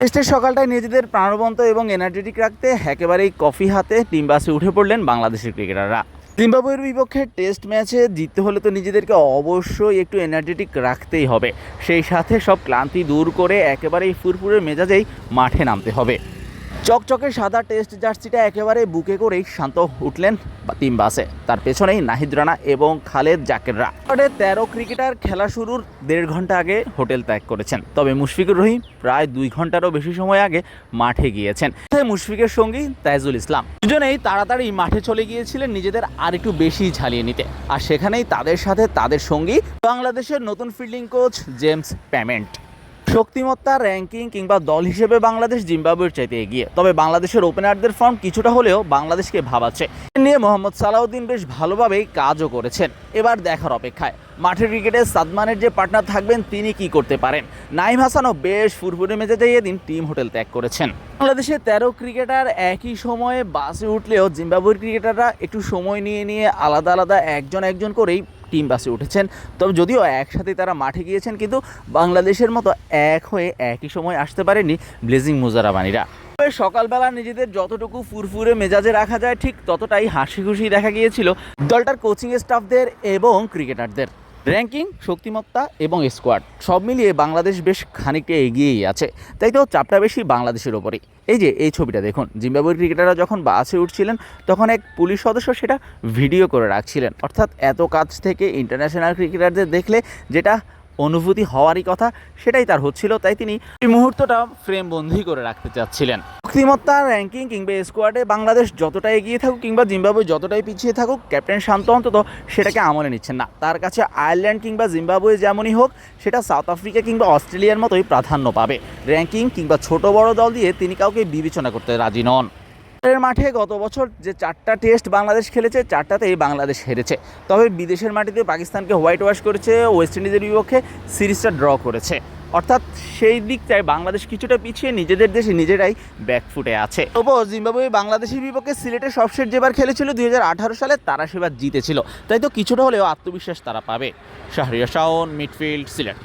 টেস্টের সকালটায় নিজেদের প্রাণবন্ত এবং এনার্জেটিক রাখতে একেবারেই কফি হাতে টিম বাসে উঠে পড়লেন বাংলাদেশের ক্রিকেটাররা। জিম্বাবুয়ের বিপক্ষে টেস্ট ম্যাচে জিততে হলে তো নিজেদেরকে অবশ্যই একটু এনার্জেটিক রাখতেই হবে। সেই সাথে সব ক্লান্তি দূর করে একেবারেই ফুরফুরে মেজাজেই মাঠে নামতে হবে। চকচকে সাদা টেস্ট জার্সিটা একেবারে বুকে করেই শান্ত উঠলেন টিম বাসে। তার পেছনেই নাহিদ রানা এবং খালেদ জাকেররা তেরো ক্রিকেটার খেলা শুরুর দেড় ঘণ্টা আগে হোটেল ত্যাগ করেছেন। তবে মুশফিকুর রহিম প্রায় দুই ঘন্টারও বেশি সময় আগে মাঠে গিয়েছেন। মুশফিকের সঙ্গী তাইজুল ইসলাম। দুজনেই তাড়াতাড়ি মাঠে চলে গিয়েছিলেন নিজেদের আর একটু বেশি ঝালিয়ে নিতে। আর সেখানেই তাদের সাথে তাদের সঙ্গী বাংলাদেশের নতুন ফিল্ডিং কোচ জেমস প্যামেন্ট। শক্তিমত্তা র্যাঙ্কিং কিংবা দল হিসেবে বাংলাদেশ জিম্বাবুয়ের চাইতে এগিয়ে। তবে বাংলাদেশের ওপেনারদের ফর্ম কিছুটা হলেও বাংলাদেশকে ভাবাচ্ছে। নিয়ে মোহাম্মদ সালাউদ্দিন বেশ ভালোভাবেই কাজও করেছেন। এবার দেখার অপেক্ষায়। মাঠের ক্রিকেটে সাদমানের যে পার্টনার থাকবেন, তিনি কি করতে পারেন? নাইম হাসানও বেশ ফুরফুরে মেজাজে এদিন টিম হোটেল ত্যাগ করেছেন। বাংলাদেশের তেরো ক্রিকেটার একই সময়ে বাসে উঠলেও জিম্বাবুয়ের ক্রিকেটাররা একটু সময় নিয়ে নিয়ে আলাদা আলাদা একজন একজন করেই টিম বাসে উঠেছেন। তবে যদিও একসাথে তারা মাঠে গিয়েছেন, কিন্তু বাংলাদেশের মতো এক হয়ে একই সময় আসতে পারেনি ব্লেজিং মুজারাবানিরা। সকালবেলা নিজেদের যতটুকু ফুরফুরে মেজাজে রাখা যায়, ঠিক ততটাই হাসি খুশি দেখা গিয়েছিল দলটার কোচিং স্টাফদের এবং ক্রিকেটারদের র্যাঙ্কিং, শক্তিমত্তা এবং স্কোয়াড সব মিলিয়ে বাংলাদেশ বেশ খানিকটা এগিয়েই আছে। তাই তো চাপটা বেশি বাংলাদেশের ওপরেই। এই যে, এই ছবিটা দেখুন, জিম্বাবুয়ের ক্রিকেটাররা যখন বাসে উঠছিলেন, তখন এক পুলিশ সদস্য সেটা ভিডিও করে রাখছিলেন। অর্থাৎ এত কাছ থেকে ইন্টারন্যাশনাল ক্রিকেটারদের দেখলে যেটা অনুভূতি হওয়ারই কথা, সেটাই তার হচ্ছিল। তাই তিনি এই মুহূর্তটা ফ্রেমবন্দি করে রাখতে চাচ্ছিলেন। শক্তিমত্তা র্যাঙ্কিং কিংবা স্কোয়াডে বাংলাদেশ যতটা এগিয়ে থাকুক কিংবা জিম্বাবুয়ে যতটাই পিছিয়ে থাকুক, ক্যাপ্টেন শান্ত অন্তত সেটাকে আমলে নিচ্ছেন না। তার কাছে আয়ারল্যান্ড কিংবা জিম্বাবুয়ে যেমনই হোক, সেটা সাউথ আফ্রিকা কিংবা অস্ট্রেলিয়ার মতোই প্রাধান্য পাবে। র্যাঙ্কিং কিংবা ছোট বড় দল দিয়ে তিনি কাউকে বিবেচনা করতে রাজি নন। এর মাঠে গত বছর যে চারটা টেস্ট বাংলাদেশ খেলেছে, চারটাতেই বাংলাদেশ হেরেছে। তবে বিদেশের মাটিতে পাকিস্তানকে হোয়াইট ওয়াশ করেছে, ওয়েস্ট ইন্ডিজের বিপক্ষে সিরিজটা ড্র করেছে। অর্থাৎ সেই দিকটায় বাংলাদেশ কিছুটা পিছিয়ে নিজেদের দেশে নিজেরাই ব্যাকফুটে আছে। তবুও জিম্বাবুয়ে বাংলাদেশের বিপক্ষে সিলেটে সবশেষ যেবার খেলেছিল দুই হাজার আঠারো সালে, তারা সেবার জিতেছিল। তাই তো কিছুটা হলেও আত্মবিশ্বাস তারা পাবে। শাহরিয়া শাওন মিডফিল্ড সিলেট।